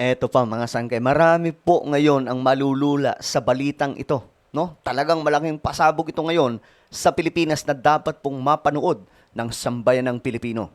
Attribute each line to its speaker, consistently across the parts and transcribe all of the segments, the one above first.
Speaker 1: Eto pa mga sangkay, marami po ngayon ang malulula sa balitang ito. No? Talagang malaking pasabog ito ngayon sa Pilipinas na dapat pong mapanood ng sambayan ng Pilipino.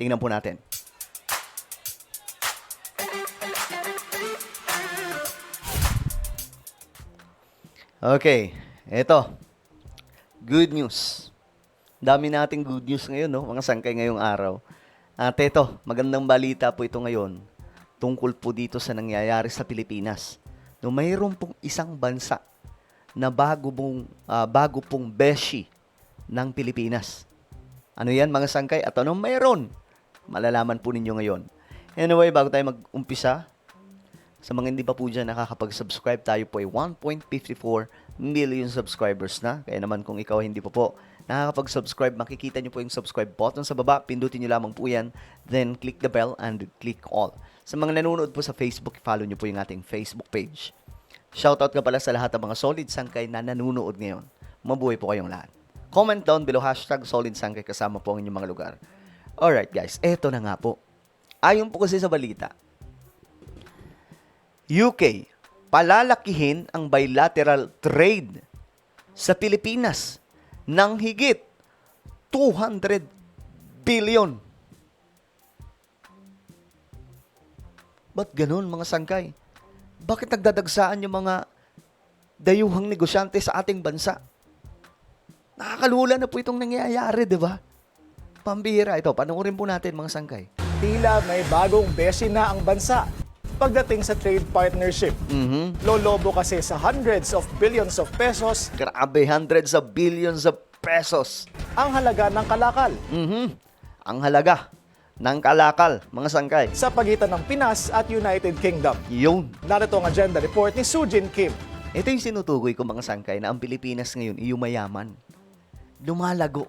Speaker 1: Tingnan po natin. Okay, eto. Good news. Dami nating good news ngayon, no? Mga sangkay ngayong araw. At eto, magandang balita po ito ngayon tungkol po dito sa nangyayari sa Pilipinas. No, mayroon pong isang bansa na bago pong, ah, bago pong beshi ng Pilipinas. Ano yan mga sangkay? At anong mayroon? Malalaman po ninyo ngayon. Anyway, bago tayo mag-umpisa, sa mga hindi pa po dyan nakakapag-subscribe, tayo po ay 1.54 million subscribers na. Kaya naman kung ikaw hindi pa po nakakapag-subscribe, makikita nyo po yung subscribe button sa baba. Pindutin nyo lamang po yan. Then, click the bell and click all. Sa mga nanonood po sa Facebook, follow nyo po yung ating Facebook page. Shoutout ka pala sa lahat ng mga solid sangkay na nanonood ngayon. Mabuhay po kayong lahat. Comment down below hashtag solid sangkay kasama po ang inyong mga lugar. Alright guys, eto na nga po. Ayon po kasi sa balita, UK, palalakihin ang bilateral trade sa Pilipinas ng higit 200 billion. Ba't ganun mga sangkay? Bakit nagdadagsaan yung mga dayuhang negosyante sa ating bansa? Nakakalula na po itong nangyayari, di ba? Pambihira ito. Panoorin po natin mga sangkay.
Speaker 2: Tila may bagong beshi na ang bansa pagdating sa trade partnership.
Speaker 1: Mhm.
Speaker 2: Lolobo kasi sa hundreds of billions of pesos
Speaker 1: Grabe, hundreds of billions of pesos.
Speaker 2: ang halaga ng kalakal
Speaker 1: Mhm. Ang halaga ng kalakal, mga sangkay.
Speaker 2: sa pagitan ng Pinas at United Kingdom.
Speaker 1: Yun.
Speaker 2: Narito ang agenda report ni Sujin Kim.
Speaker 1: Ito yung sinutukoy ko mga sangkay na ang Pilipinas ngayon ay yumayaman. Lumalago.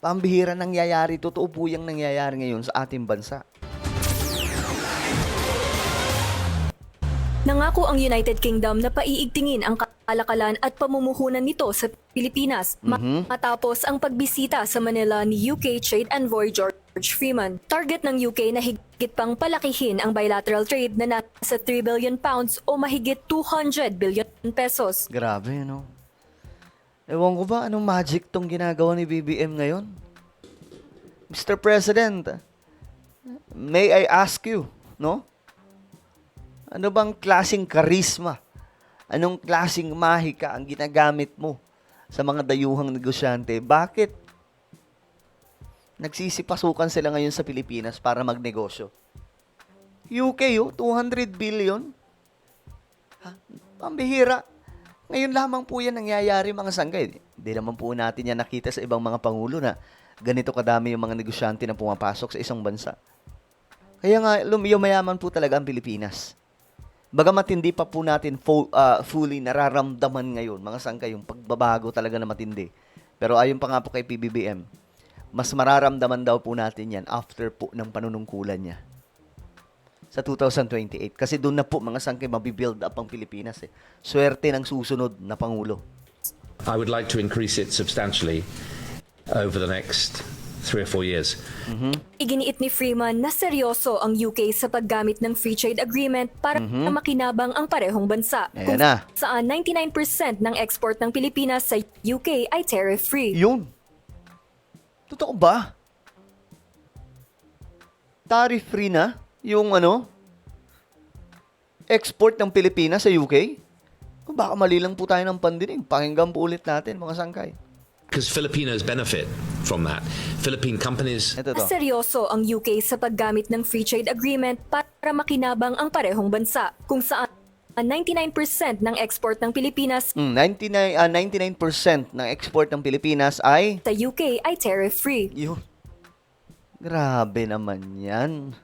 Speaker 1: Pambihira nangyayari, totoo po yung nangyayari ngayon sa ating bansa.
Speaker 3: Nangako ang United Kingdom na paiigtingin ang kalakalan at pamumuhunan nito sa Pilipinas matapos ang pagbisita sa Manila ni UK Trade Envoy George Freeman. Target ng UK na higit pang palakihin ang bilateral trade na nasa 3 billion pounds o mahigit 200 billion pesos.
Speaker 1: Grabe, no? Ewan ko ba anong magic tong ginagawa ni BBM ngayon? Mr. President, may I ask you, no? Ano bang klasing karisma? Anong klasing mahika ang ginagamit mo sa mga dayuhang negosyante? Bakit nagsisipasukan sila ngayon sa Pilipinas para magnegosyo? UK, oh, 200 billion? Ha? Pambihira. Ngayon lamang po yan nangyayari mga sanggay. Hindi naman po natin yan nakita sa ibang mga pangulo na ganito kadami yung mga negosyante na pumapasok sa isang bansa. Kaya nga, lumiyomayaman po talaga ang Pilipinas. Bagamat hindi pa po natin fo- ah, fully nararamdaman ngayon, mga sangkay, yung pagbabago talaga na matindi. Pero ayon pa nga po kay PBBM, mas mararamdaman daw po natin yan after po ng panunungkulan niya sa 2028. Kasi doon na po mga sangkay mabibuild up ang Pilipinas eh. Swerte ng susunod na Pangulo.
Speaker 4: I would like to increase it substantially over the next three or four years.
Speaker 3: Iginiit ni Freeman na seryoso ang UK sa paggamit ng free trade agreement para makinabang ang parehong bansa.
Speaker 1: Ayan
Speaker 3: Kung
Speaker 1: na.
Speaker 3: saan 99% ng export ng Pilipinas sa UK ay tariff-free.
Speaker 1: Yun. Totoo ba? Tariff-free na yung ano? Export ng Pilipinas sa UK? O baka mali lang po tayo ng pandinig. Pakinggan po ulit natin, mga sangkay.
Speaker 4: Because Filipinos benefit from that. Philippine companies
Speaker 1: Ito to.
Speaker 3: Seryoso ang UK sa paggamit ng free trade agreement para makinabang ang parehong bansa, kung saan 99% ng export ng Pilipinas
Speaker 1: Mm, 99, ah, 99% ng export ng Pilipinas ay...
Speaker 3: sa UK ay tariff-free.
Speaker 1: Yun. Grabe naman yan.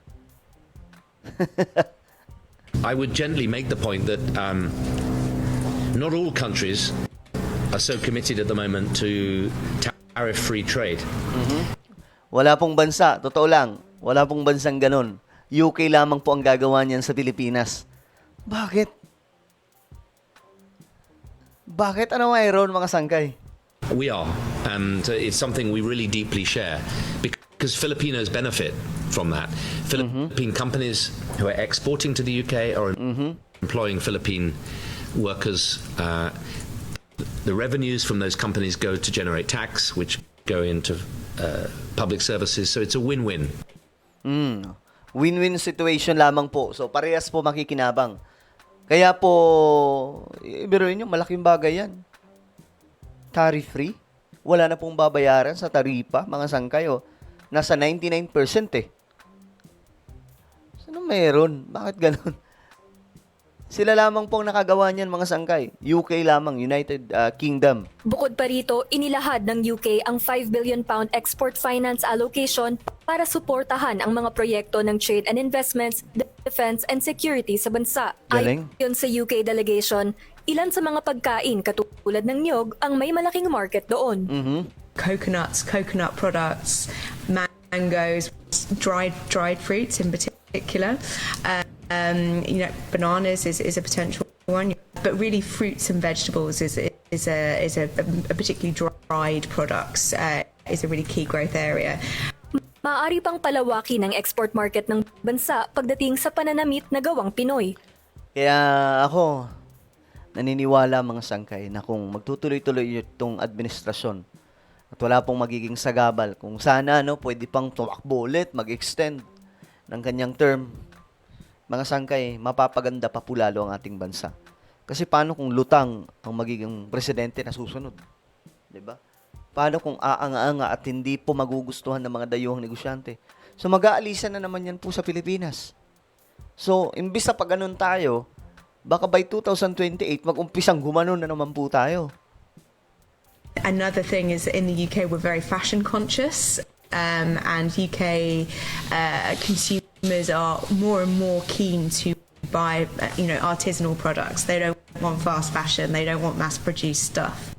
Speaker 4: I would gently make the point that um, not all countries are so committed at the moment to tariff-free trade.
Speaker 1: Wala pong bansa, totoo lang, wala pong bansang ganun. UK lamang po ang gagawa niyan sa Pilipinas. Bakit? Bakit ano mayroon mga sangkay?
Speaker 4: We are, and uh, it's something we really deeply share. Because Filipinos benefit from that. Philippine companies who are exporting to the UK are employing Philippine workers. Uh, the revenues from those companies go to generate tax, which go into uh, public services. So it's a win-win.
Speaker 1: Mm. Win-win situation lamang po. So, parehas po makikinabang. Kaya po, ibiruin nyo, malaking bagay yan. Tariff-free. Wala na pong babayaran sa taripa, mga sangkayo. Nasa 99% eh. Sino meron? Bakit ganun? Sila lamang pong nakagawa niyan, mga sangkay. UK lamang, United uh, Kingdom.
Speaker 3: Bukod pa rito, inilahad ng UK ang 5 billion pound export finance allocation para suportahan ang mga proyekto ng trade and investments, defense and security sa bansa.
Speaker 1: Galing.
Speaker 3: Ayon sa UK delegation, ilan sa mga pagkain katulad ng niyog ang may malaking market doon.
Speaker 1: Mhm.
Speaker 5: coconuts, coconut products, mangoes, dried dried fruits in particular. Um, you know, bananas is, is a potential one, but really fruits and vegetables is is a is a, a particularly dried products uh, is a really key growth area.
Speaker 3: Maaari pang palawakin ang export market ng bansa pagdating sa pananamit na gawang Pinoy.
Speaker 1: Kaya ako, naniniwala mga sangkay na kung magtutuloy-tuloy itong administrasyon at wala pong magiging sagabal, kung sana no, pwede pang tumakbo ulit, mag-extend ng kanyang term, mga sangkay, mapapaganda pa po lalo ang ating bansa. Kasi paano kung lutang ang magiging presidente na susunod? 'Di ba? Paano kung aanga-anga at hindi po magugustuhan ng mga dayuhang negosyante? So mag-aalisan na naman yan po sa Pilipinas. So, imbis na pag tayo, baka by 2028, mag-umpisang gumanon na naman po tayo.
Speaker 5: Another thing is in the UK we're very fashion conscious, um, and UK uh, consumers are more and more keen to buy, uh, you know, artisanal products. They don't want fast fashion. They don't want mass-produced stuff.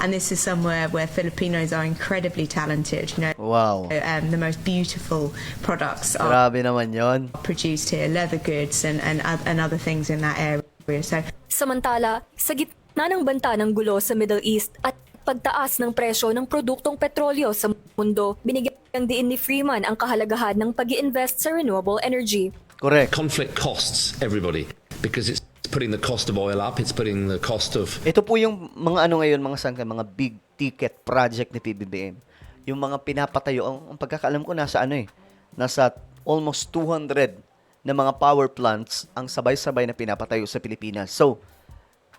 Speaker 5: And this is somewhere where Filipinos are incredibly talented. You know,
Speaker 1: Wow.
Speaker 5: um, the most beautiful products are
Speaker 1: Grabe naman yon.
Speaker 5: produced here, leather goods and, and, oth- and other things in that area. So
Speaker 3: Samantala, sa gitna ng banta ng gulo sa Middle East at pagtaas ng presyo ng produktong petrolyo sa mundo, binigyang diin ni Freeman ang kahalagahan ng pag invest sa renewable energy.
Speaker 1: Correct.
Speaker 4: Conflict costs everybody because it's putting the cost of oil up, it's putting the cost of
Speaker 1: Ito po yung mga ano ngayon, mga sangkay, mga big ticket project ni PBBM. Yung mga pinapatayo, ang, ang pagkakaalam ko nasa ano eh, nasa almost 200 na mga power plants ang sabay-sabay na pinapatayo sa Pilipinas. So,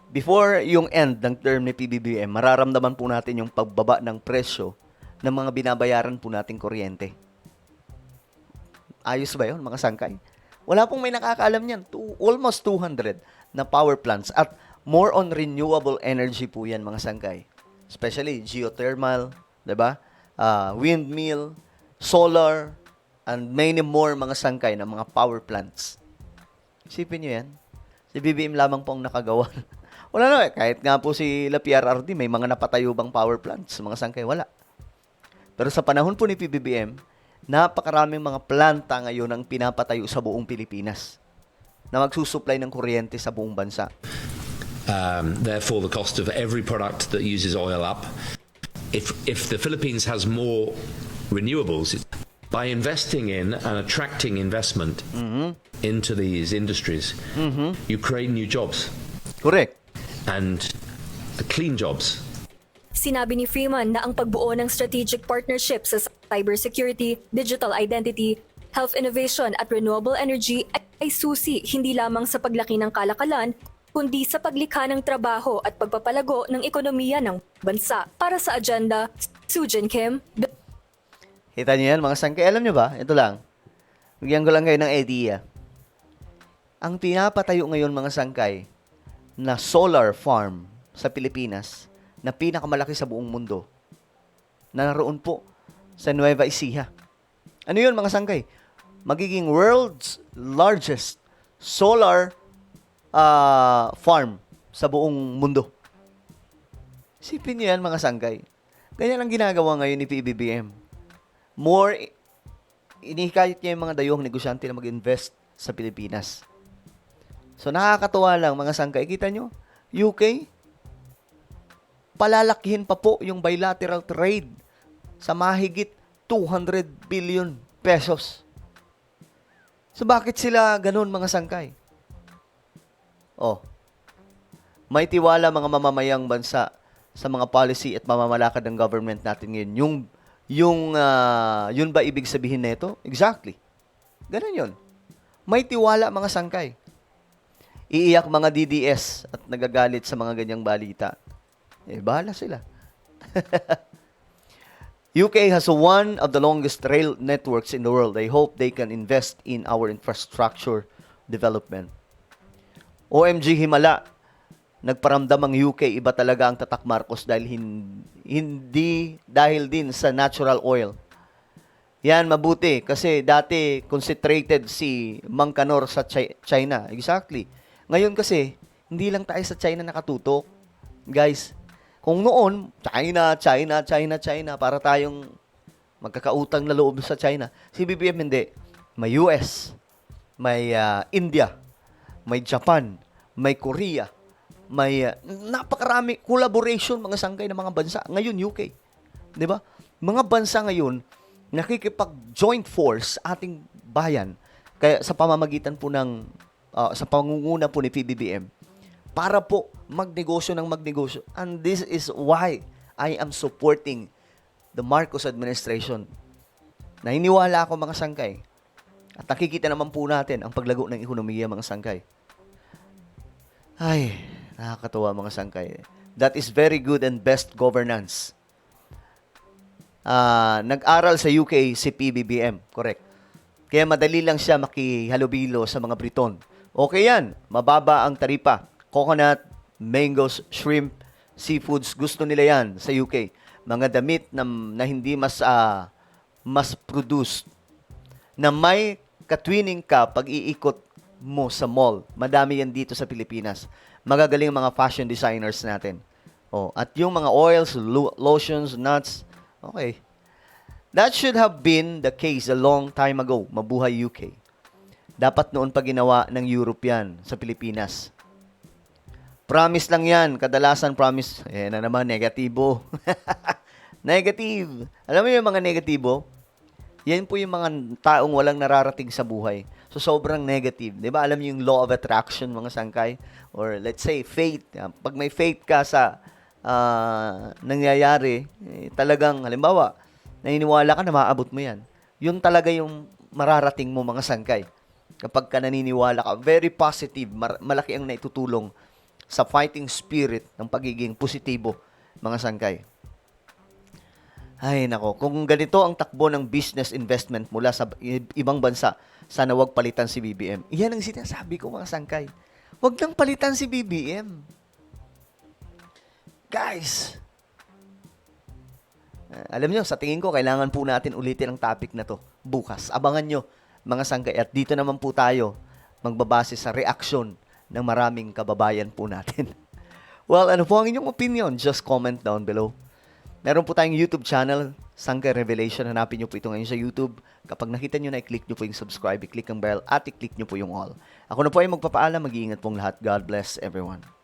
Speaker 1: before yung end ng term ni PBBM, mararamdaman po natin yung pagbaba ng presyo ng mga binabayaran po nating kuryente. Ayos ba yun, mga sangkay? Wala pong may nakakaalam niyan. Almost 200 na power plants at more on renewable energy po yan, mga sangkay. Especially geothermal, 'di ba? Ah, windmill, solar, and many more mga sangkay na mga power plants. Isipin niyo yan. Si BBM lamang pong nakagawa. Wala na eh. Kahit nga po si La PRRD, may mga napatayo bang power plants. Mga sangkay, wala. Pero sa panahon po ni PBBM, napakaraming mga planta ngayon ang pinapatayo sa buong Pilipinas na magsusupply ng kuryente sa buong bansa.
Speaker 4: um, therefore the cost of every product that uses oil up. If if the Philippines has more renewables, by investing in and attracting investment into these industries, you create new jobs
Speaker 1: Correct.
Speaker 4: and clean jobs.
Speaker 3: Sinabi ni Freeman na ang pagbuo ng strategic partnership sa cybersecurity, digital identity, health innovation at renewable energy ay, susi hindi lamang sa paglaki ng kalakalan, kundi sa paglikha ng trabaho at pagpapalago ng ekonomiya ng bansa. Para sa agenda, Sujin Kim,
Speaker 1: Kita niyo yan, mga sangkay. Alam niyo ba? Ito lang. Bigyan ko lang kayo ng idea. Ang pinapatayo ngayon, mga sangkay, na solar farm sa Pilipinas, na pinakamalaki sa buong mundo, na naroon po sa Nueva Ecija. Ano yun, mga sangkay? Magiging world's largest solar ah, farm sa buong mundo. Isipin niyo yan, mga sangkay. Ganyan ang ginagawa ngayon ni PBBM more inihikayat niya yung mga dayuhang negosyante na mag-invest sa Pilipinas. So nakakatuwa lang mga sangkay. Kita nyo, UK, palalakihin pa po yung bilateral trade sa mahigit 200 billion pesos. So bakit sila ganun mga sangkay? Oh, may tiwala mga mamamayang bansa sa mga policy at mamamalakad ng government natin ngayon. Yung, yung, ah, yun ba ibig sabihin nito? Exactly. Ganun yun. May tiwala mga sangkay. Iiyak mga DDS at nagagalit sa mga ganyang balita. Eh, bahala sila. UK has one of the longest rail networks in the world. I hope they can invest in our infrastructure development. OMG Himala, nagparamdam ang UK, iba talaga ang tatak Marcos dahil hin- hindi dahil din sa natural oil. Yan, mabuti. Kasi dati, concentrated si Mang Kanor sa Chi- China. Exactly. Ngayon kasi, hindi lang tayo sa China nakatutok. Guys, kung noon, China, China, China, China, para tayong magkakautang na loob sa China. Si BBM hindi. May US, may ah, India, may Japan, may Korea, may ah, napakarami collaboration mga sangkay ng mga bansa. Ngayon, UK. 'Di ba? Mga bansa ngayon nakikipag-joint force sa ating bayan kaya sa pamamagitan po ng ah, sa pangunguna po ni PBBM para po magnegosyo ng magnegosyo. And this is why I am supporting the Marcos administration. Naniniwala ako mga sangkay. At nakikita naman po natin ang paglago ng ekonomiya mga sangkay. Ay, nakakatuwa mga sangkay. That is very good and best governance. Ah, nag-aral sa UK si PBBM, correct. Kaya madali lang siya makihalubilo sa mga Briton. Okay yan, mababa ang taripa. Coconut, mangoes, shrimp, seafoods, gusto nila yan sa UK. Mga damit na, na hindi mas ah, mas produced na may katwining ka pag iikot mo sa mall. Madami yan dito sa Pilipinas. Magagaling mga fashion designers natin. Oh, at yung mga oils, lo- lotions, nuts, okay. That should have been the case a long time ago. Mabuhay UK. Dapat noon pa ginawa ng European sa Pilipinas. Promise lang yan. Kadalasan promise. Eh na naman, negatibo. Negative. Alam mo yung mga negatibo? Yan po yung mga taong walang nararating sa buhay. So, sobrang negative. Di ba? Alam niyo yung law of attraction, mga sangkay? Or let's say, faith. Yan. Pag may faith ka sa ah, nangyayari, eh, talagang, halimbawa, naniniwala ka na maaabot mo yan. Yun talaga yung mararating mo, mga sangkay. Kapag ka naniniwala ka, very positive, mar- malaki ang naitutulong sa fighting spirit ng pagiging positibo, mga sangkay. Ay, nako. Kung ganito ang takbo ng business investment mula sa ibang bansa, sana wag palitan si BBM. Iyan ang sinasabi ko, mga sangkay. Wag nang palitan si BBM. Guys, eh, alam nyo, sa tingin ko, kailangan po natin ulitin ang topic na to bukas. Abangan nyo, mga sangkay. At dito naman po tayo magbabase sa reaksyon ng maraming kababayan po natin. well, ano po ang inyong opinion? Just comment down below. Meron po tayong YouTube channel, Sangkay Revelation. Hanapin nyo po ito ngayon sa YouTube. Kapag nakita nyo na, i-click nyo po yung subscribe, i-click ang bell, at i-click nyo po yung all. Ako na po ay magpapaalam. Mag-iingat pong lahat. God bless everyone.